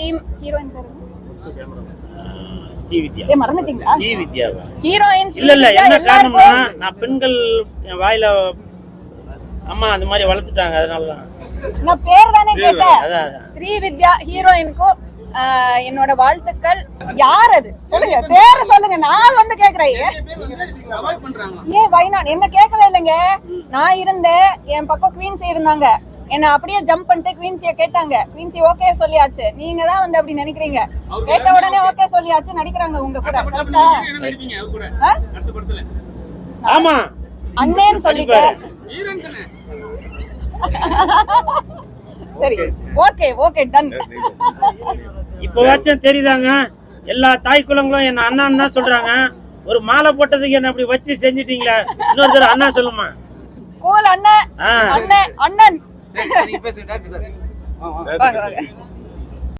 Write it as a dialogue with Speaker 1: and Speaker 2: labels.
Speaker 1: Team heroine பேரு
Speaker 2: ஸ்ரீவித்யா.
Speaker 1: ஏ மறந்துட்டீங்களா? Heroine
Speaker 2: இல்ல இல்ல என்ன காரணம்னா நான் பெண்கள் என் வாயில அம்மா அந்த மாதிரி வளர்த்துட்டாங்க அதனாலதான்.
Speaker 1: நான் பேர் தானே கேட்டேன்.
Speaker 2: அதான்
Speaker 1: ஸ்ரீவித்யா ஹீரோயினுக்கும் ஆஹ், என்னோட வாழ்த்துக்கள். யார் அது? சொல்லுங்க பேரை சொல்லுங்க நான் வந்து கேக்குறேன். ஏன் வைநாட் என்ன கேட்கவே இல்லைங்க. நான் இருந்தேன் என் பக்கம் குவீன்சி இருந்தாங்க. என்ன அப்படியே ஜம்ப் பண்ணிட்டு குவீன்சிய கேட்டாங்க. குவீன்சி ஓகே சொல்லியாச்சு. நீங்க தான் வந்து அப்படி நினைக்கிறீங்க? கேட்ட உடனே ஓகே சொல்லியாச்சு நடிக்கிறாங்க உங்க கூட?
Speaker 2: ஆமா.
Speaker 1: அண்ணேன்னு சொல்லிட்டேன் சரி ஓகே ஓகே டன்
Speaker 2: இப்பவாச்சும் தெரியுதாங்க? எல்லா தாய் குலங்களும் என்ன அண்ணான்னு தான் சொல்றாங்க. ஒரு மாலை போட்டதுக்கு என்ன அப்படி வச்சு செஞ்சிட்டீங்களா? இன்னொரு தடவை அண்ணா சொல்லுமா?
Speaker 1: கூல் அண்ணன். அண்ணன் அண்ணன்.
Speaker 3: சரி நீங்க பேசுங்க